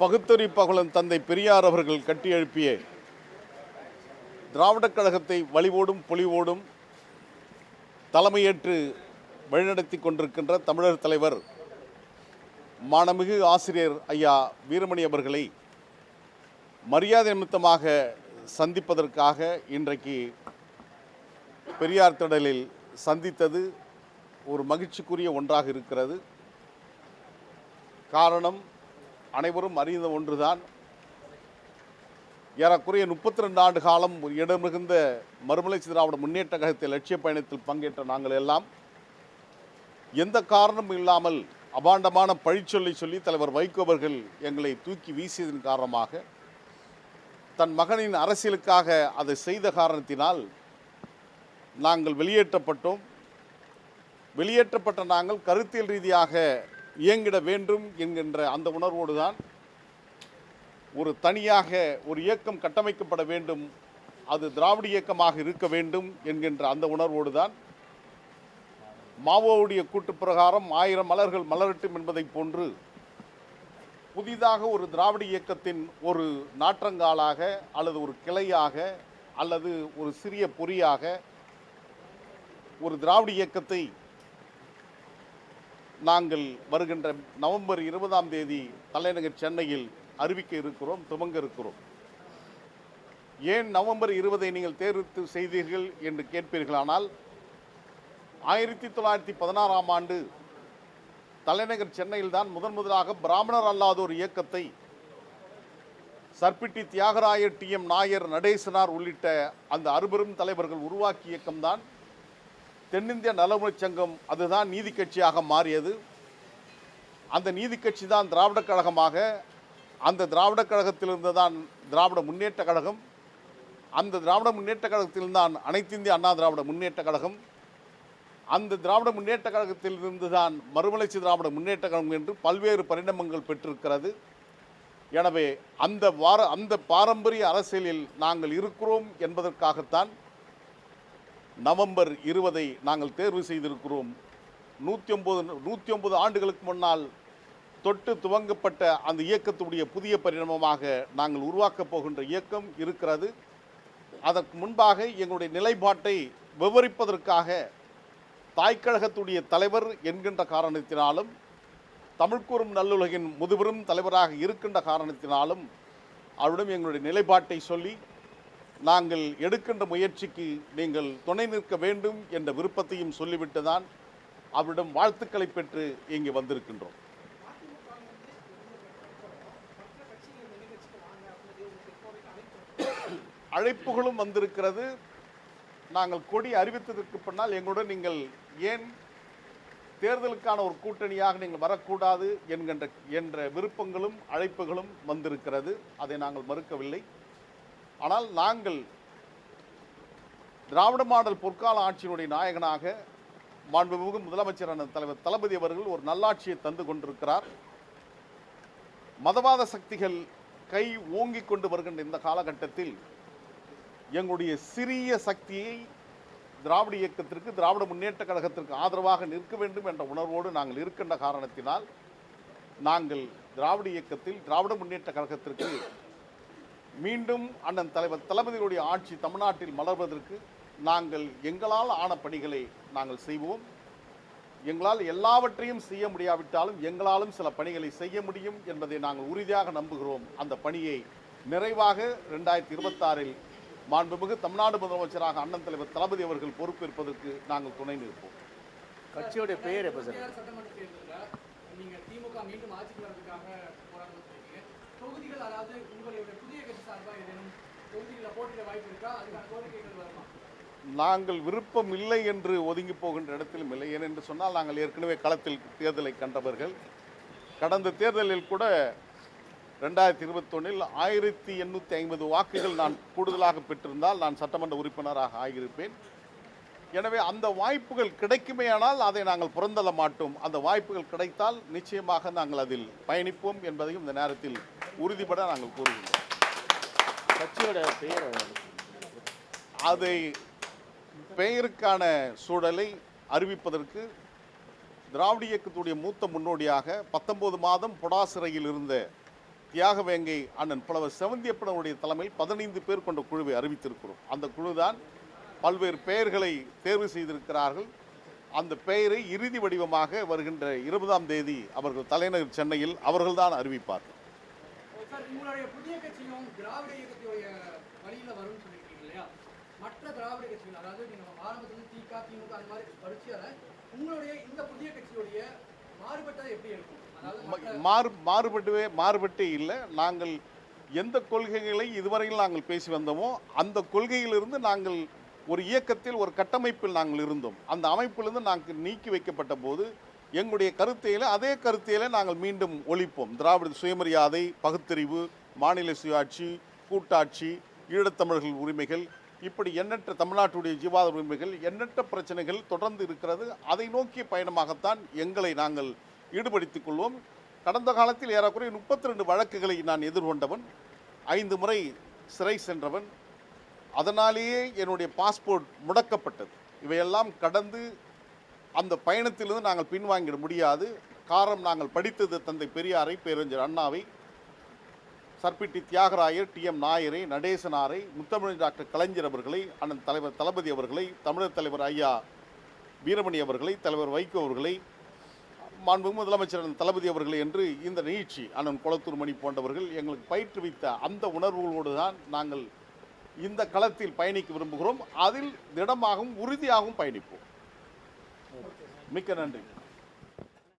பகுத்தறி பகலன் தந்தை பெரியார் அவர்கள் கட்டி எழுப்பிய திராவிடக் கழகத்தை வலிவோடும் பொலிவோடும் தலைமையேற்று வழிநடத்தி கொண்டிருக்கின்ற தமிழர் தலைவர் மானமிகு ஆசிரியர் ஐயா வீரமணி அவர்களை மரியாதை நிமித்தமாக சந்திப்பதற்காக இன்றைக்கு பெரியார் திடலில் சந்தித்தது ஒரு மகிழ்ச்சிக்குரிய ஒன்றாக இருக்கிறது. காரணம் அனைவரும் அறிந்த ஒன்றுதான். ஏறக்குறைய முப்பத்தி ரெண்டு ஆண்டு காலம் இடமிருந்த இடமிகுந்த மறுமலர்ச்சி திராவிட முன்னேற்ற கழகத்தில் லட்சிய பயணத்தில் பங்கேற்ற நாங்கள் எல்லாம் எந்த காரணமும் இல்லாமல் அபாண்டமான பழிச்சொல்லை சொல்லி தலைவர் வைகோ அவர்கள் எங்களை தூக்கி வீசியதன் காரணமாக தன் மகனின் அரசியலுக்காக அதை செய்த காரணத்தினால் நாங்கள் வெளியேற்றப்பட்டோம். வெளியேற்றப்பட்ட நாங்கள் கருத்தியல் ரீதியாக இயங்கிட வேண்டும் என்கின்ற அந்த உணர்வோடு தான் ஒரு தனியாக ஒரு இயக்கம் கட்டமைக்கப்பட வேண்டும் அது திராவிட இயக்கமாக இருக்க வேண்டும் என்கின்ற அந்த உணர்வோடு தான் மாவோவுடைய கூட்டு பிரகாரம் ஆயிரம் மலர்கள் மலரட்டும் என்பதைப் போன்று புதிதாக ஒரு திராவிட இயக்கத்தின் ஒரு நாற்றங்காலாக அல்லது ஒரு கிளையாக அல்லது ஒரு சிறிய பொறியாக ஒரு திராவிட இயக்கத்தை நாங்கள் வருகின்ற நவம்பர் இருபதாம் தேதி தலைநகர் சென்னையில் அறிவிக்க இருக்கிறோம் துவங்க இருக்கிறோம். ஏன் நவம்பர் இருபதை நீங்கள் தேர்வு செய்தீர்கள் என்று கேட்பீர்களானால் ஆயிரத்தி தொள்ளாயிரத்தி பதினாறாம் ஆண்டு தலைநகர் சென்னையில் தான் முதன் முதலாக பிராமணர் அல்லாதோர் இயக்கத்தை சர்பிட்டி தியாகராயர் டி எம் நாயர் நடேசனார் உள்ளிட்ட அந்த அறுபெரும் தலைவர்கள் உருவாக்கிய இயக்கம்தான் தென்னிந்திய நலமுறை சங்கம் அதுதான் நீதி கட்சியாக மாறியது. அந்த நீதி கட்சி தான் திராவிடக் கழகமாக அந்த திராவிடக் கழகத்திலிருந்து தான் திராவிட முன்னேற்ற கழகம். அந்த திராவிட முன்னேற்ற கழகத்தில்தான் அனைத்திந்திய அண்ணா திராவிட முன்னேற்ற கழகம். அந்த திராவிட முன்னேற்ற கழகத்திலிருந்து தான் மறுமலர்ச்சி திராவிட முன்னேற்ற கழகம் என்று பல்வேறு பரிணாமங்கள் பெற்றிருக்கிறது. எனவே அந்த வார அந்த பாரம்பரிய அரசியலில் நாங்கள் இருக்கிறோம் என்பதற்காகத்தான் நவம்பர் இருபதை நாங்கள் தேர்வு செய்திருக்கிறோம். நூற்றி ஒம்பது நூற்றி ஒம்பது ஆண்டுகளுக்கு முன்னால் தொட்டு துவங்கப்பட்ட அந்த இயக்கத்துடைய புதிய பரிணாமமாக நாங்கள் உருவாக்கப் போகின்ற இயக்கம் இருக்கிறது. அதற்கு முன்பாக எங்களுடைய நிலைப்பாட்டை விவரிப்பதற்காக தாய்க்கழகத்துடைய தலைவர் என்கின்ற காரணத்தினாலும் தமிழ்கூறும் நல்லுலகின் முதுபெரும் தலைவராக இருக்கின்ற காரணத்தினாலும் அவரிடம் எங்களுடைய நிலைப்பாட்டை சொல்லி நாங்கள் எடுக்கின்ற முயற்சிக்கு நீங்கள் துணை நிற்க வேண்டும் என்ற விருப்பத்தையும் சொல்லிவிட்டு தான் அவரிடம் வாழ்த்துக்களை பெற்று இங்கே வந்திருக்கின்றோம். அழைப்புகளும் வந்திருக்கிறது. நாங்கள் கொடி அறிவித்ததற்கு பின்னால் எங்களுடன் நீங்கள் ஏன் தேர்தலுக்கான ஒரு கூட்டணியாக நீங்கள் வரக்கூடாது என்கின்ற என்ற விருப்பங்களும் அழைப்புகளும் வந்திருக்கிறது. அதை நாங்கள் மறுக்கவில்லை. ஆனால் நாங்கள் திராவிட மாடல் பொற்கால ஆட்சியினுடைய நாயகனாக மாண்புமிகு முதலமைச்சரான தலைவர் தளபதி அவர்கள் ஒரு நல்லாட்சியை தந்து கொண்டிருக்கிறார். மதவாத சக்திகள் கை ஓங்கிக் கொண்டு வருகின்ற இந்த காலகட்டத்தில் எங்களுடைய சிறிய சக்தியை திராவிட இயக்கத்திற்கு திராவிட முன்னேற்ற கழகத்திற்கு ஆதரவாக நிற்க வேண்டும் என்ற உணர்வோடு நாங்கள் இருக்கின்ற காரணத்தினால் நாங்கள் திராவிட இயக்கத்தில் திராவிட முன்னேற்ற கழகத்திற்கு மீண்டும் அண்ணன் தலைவர் தளபதியுடைய ஆட்சி தமிழ்நாட்டில் மலர்வதற்கு நாங்கள் எங்களால் ஆன பணிகளை நாங்கள் செய்வோம். எங்களால் எல்லாவற்றையும் செய்ய முடியாவிட்டாலும் எங்களாலும் சில பணிகளை செய்ய முடியும் என்பதை நாங்கள் உறுதியாக நம்புகிறோம். அந்த பணியை நிறைவாக ரெண்டாயிரத்தி இருபத்தாறில் மாண்புமிகு தமிழ்நாடு முதலமைச்சராக அண்ணன் தலைவர் தளபதி அவர்கள் பொறுப்பேற்பதற்கு நாங்கள் துணை நிற்போம். கட்சியோடைய பெயர் எப்போ சார்? தொகுதிகள் அதாவது உங்களுடைய புதிய கட்சி சார்பாக ஏதேனும் தொகுதிகளில் போட்டியிட வாய்ப்பு இருக்கா? அதுக்கான கோரிக்கைகள் வருமா? நாங்கள் விருப்பம் இல்லை என்று ஒதுங்கி போகின்ற இடத்திலும் இல்லை. ஏனென்று சொன்னால் நாங்கள் ஏற்கனவே களத்தில் தேர்தலை கண்டவர்கள். கடந்த தேர்தலில் கூட ரெண்டாயிரத்தி இருபத்தொன்னில் ஆயிரத்தி எண்ணூற்றி ஐம்பது வாக்குகள் நான் கூடுதலாக பெற்றிருந்தால் நான் சட்டமன்ற உறுப்பினராக ஆகியிருப்பேன். எனவே அந்த வாய்ப்புகள் கிடைக்குமேயானால் அதை நாங்கள் புறந்தள்ள மாட்டோம். அந்த வாய்ப்புகள் கிடைத்தால் நிச்சயமாக நாங்கள் அதில் பயணிப்போம் என்பதையும் இந்த நேரத்தில் உறுதிபட நாங்கள் கூறுகிறோம் கட்சியோட பெயர் அதை பெயருக்கான சூழலை அறிவிப்பதற்கு திராவிட இயக்கத்துடைய மூத்த முன்னோடியாக பத்தொன்பது மாதம் பொடா சிறையில் இருந்த தியாக வேங்கை அண்ணன் புலவர் செவந்தியப்பனுடைய தலைமையில் பதினைந்து பேர் கொண்ட குழுவை அறிவித்திருக்கிறோம். அந்த குழுதான் பல்வேறு பெயர்களை தேர்வு செய்திருக்கிறார்கள். அந்த பெயரை இறுதி வடிவமாக வருகின்ற இருபதாம் தேதி அவர்கள் தலைநகர் சென்னையில் அவர்கள்தான் அறிவிப்பார்கள். சார் உங்களுடைய புதிய கட்சியும் திராவிட இயக்கத்துடைய வழியில வரும்னு சொல்லியிருக்கீங்க இல்லையா? மற்ற திராவிட கட்சிகள் அதாவது நீங்க ஆரம்பத்துல திக திமுக அந்த மாதிரி படிச்சால உங்களுடைய இந்த புதிய கட்சியுடைய மாறுபட்டதை எப்படி இருக்கும் மாறு மாறுபட்டுவே மாறுபட்டே இல்லை. நாங்கள் எந்த கொள்கைகளை இதுவரையில் நாங்கள் பேசி வந்தோமோ அந்த கொள்கையிலிருந்து நாங்கள் ஒரு இயக்கத்தில் ஒரு கட்டமைப்பில் நாங்கள் இருந்தோம். அந்த அமைப்பிலிருந்து நாங்கள் நீக்கி வைக்கப்பட்ட போது எங்களுடைய கருத்தையில் அதே கருத்தையில் நாங்கள் மீண்டும் ஒழிப்போம். திராவிட சுயமரியாதை பகுத்தறிவு மாநில சுயாட்சி கூட்டாட்சி ஈழத்தமிழர்கள் உரிமைகள் இப்படி எண்ணற்ற தமிழ்நாட்டுடைய ஜீவாத உரிமைகள் எண்ணற்ற பிரச்சனைகள் தொடர்ந்து இருக்கிறது. அதை நோக்கிய பயணமாகத்தான் எங்களை நாங்கள் ஈடுபடுத்திக் கொள்வோம். கடந்த காலத்தில் ஏறக்குறைய முப்பத்தி ரெண்டு வழக்குகளை நான் எதிர்கொண்டவன் ஐந்து முறை சிறை சென்றவன். அதனாலேயே என்னுடைய பாஸ்போர்ட் முடக்கப்பட்டது. இவையெல்லாம் கடந்து அந்த பயணத்திலிருந்து நாங்கள் பின்வாங்கிட முடியாது. காரணம் நாங்கள் படித்தது தந்தை பெரியாரை பேரறிஞர் அண்ணாவை. சர்பிட்டி தியாகராயர் டி எம் நாயரை நடேசனாரை முத்தமிழ் டாக்டர் கலைஞர் அவர்களை அண்ணன் தலைவர் தளபதி அவர்களை தமிழர் தலைவர் ஐயா வீரமணி அவர்களை தலைவர் வைகோ அவர்களை மாண்புமிகு முதலமைச்சர் தளபதி அவர்கள் என்று இந்த நிகழ்ச்சி அண்ணன் குளத்தூர் மணி போன்றவர்கள் எங்களுக்கு பயிற்றுவித்த அந்த உணர்வுகளோடு தான் நாங்கள் இந்த களத்தில் பயணிக்க விரும்புகிறோம். அதில் திடமாகவும் உறுதியாகவும் பயணிப்போம். மிக்க நன்றி.